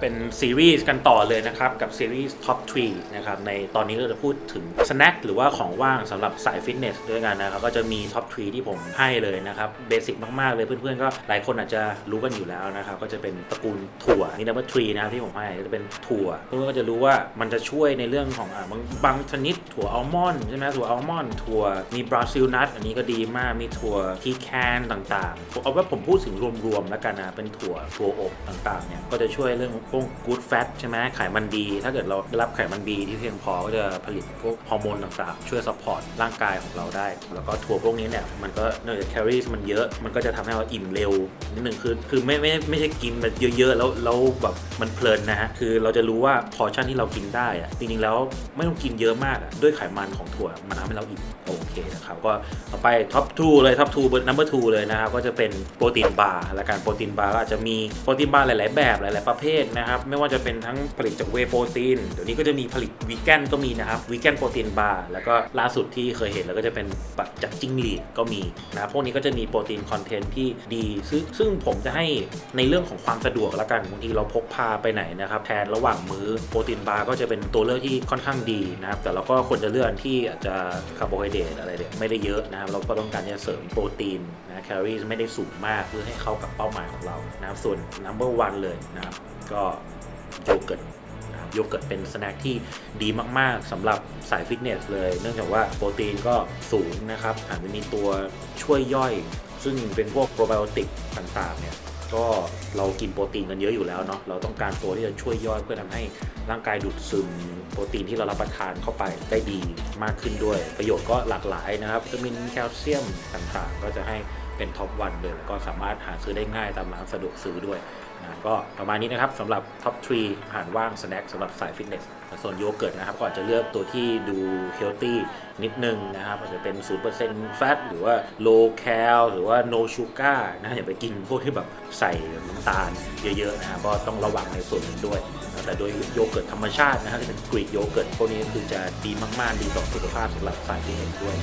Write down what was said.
เป็นซีรีส์กันต่อเลยนะครับ กับซีรีส์ Top 3 นะครับ ในตอนนี้เราจะพูดถึงสแน็คหรือว่าของว่างสำหรับสายฟิตเนสด้วยกันนะครับ ก็จะมี Top 3 ที่ผมให้เลยนะครับเบสิกมาก ๆ เลยเพื่อน ๆ ก็หลายคนอาจจะรู้กันอยู่แล้วนะครับ ก็จะเป็นตระกูลถั่วนี่ number 3นะครับที่ผมให้จะเป็นถั่วเพื่อนๆก็จะรู้ว่ามันจะช่วยในเรื่องของอะบางบางชนิดถั่วอัลมอนด์ใช่ไหมถั่วอัลมอนด์ถั่วมีบราซิลนัทอันนี้ก็ดีมากมีถั่วทีแคนต่างๆเอาว่าผมพูดถึงรวมๆแล้วกันนะเป็นถั่วถั่วอบต่างๆเนี่ยก็จะช่วยเรื่องพวก good fat ใช่ไหมไขมันดี ถ้าเกิดเราได้รับไขมันดีที่เพียงพอก็จะผลิตพวกฮอร์โมนต่างๆ ช่วยซัพพอร์ตร่างกายของเราได้ แล้วก็ถั่วพวกนี้เนี่ย มันก็เนื่องจากแคลอรี่มันเยอะ มันก็จะทำให้เราอิ่มเร็วนิดนึงคือ คือไม่ไม่ไม่ใช่กินแบบเยอะๆ แล้วแล้วแบบมันเพลินนะฮะ คือเราจะรู้ว่าพอชั่นที่เรากินได้อะจริงๆแล้วไม่ต้องกินเยอะมากอะด้วยไขมันของถั่วมันทำให้เราอิ่มโอเคนะครับก็ต่อไปท็อป2เลยท็อป2เบอร์นัมเบอร์2เลยนะครับก็จะเป็นโปรตีนบาร์และการโปรตีนบาร์ก็อาจจะมีโปรตีนบาร์หลายๆแบบหลายๆประเภทนะครับ ไม่ว่าจะเป็นทั้งผลิตจากเวโปรตีนเดี๋ยวนี้ก็จะมีผลิตวีแกนก็มีนะครับวีแกนโปรตีนบาร์แล้วก็ล่าสุดที่เคยเห็นแล้วก็จะเป็นแบบจากจิ้งหรีดก็มีนะพวกนี้ก็จะมีโปรตีนคอนเทนต์ที่ดีซึ่งซึ่งผมจะให้ในเรื่องของความสะดวกแล้วกันบางทีเราพกพาไปไหนนะครับแทนระหว่างมื้อโปรตีนบาร์ก็จะเป็นตัวเลือกที่ค่อนข้างดีนะครับแต่เราก็ควรจะเลือกที่อาจจะคาร์โบไฮเดรตอะไรเนี่ยไม่ได้เยอะนะครับเราก็ต้องการที่จะเสริมโปรตีนนะแคลอรี่ไม่ได้สูงมากเพื่อให้เข้ากับเป้าหมายของเรานะครับส่วน number one เลยนะครับ ก็โยเกิร์ตโยเกิร์ตเป็นสแน็คที่ดีมากๆสำหรับสายฟิตเนสเลย เนื่องจากว่าโปรตีนก็สูงนะครับอาจจะมีตัวช่วยย่อย ซึ่งเป็นพวกโปรไบโอติกต่างๆเนี่ยก็เรากินโปรตีนกันเยอะอยู่แล้วเนาะเราต้องการตัวที่จะช่วยย่อยเพื่อทำให้ร่างกายดูดซึมโปรตีนที่เรารับประทานเข้าไปได้ดีมากขึ้นด้วย ประโยชน์ก็หลากหลายนะครับวิตามินแคลเซียมต่างๆ ก็จะให้เป็นท็อปวันเลยแล้วก็สามารถหาซื้อได้ง่ายตามร้านสะดวกซื้อด้วย นะก็ประมาณนี้นะครับสำหรับท็อปทรีอาหารว่างสแน็คสำหรับสายฟิตเนสส่วนโยเกิร์ตนะครับก็อาจจะเลือกตัวที่ดูเฮลตี้นิดนึงนะครับอาจจะเป็น 0%แฟตหรือว่า low cal หรือว่า no sugar นะอย่าไปกินพวกที่แบบใส่น้ำตาลเยอะๆนะครัก็ต้องระวังในส่วนนี้ด้วยแต่โดยโยเกิร์ตธรรมชาตินะครับที่เป็นกรีกโยเกิร์ตพวกนี้คือจะดีมากๆ ดีต่อสุขภาพสำหรับสายฟิตเนสด้วย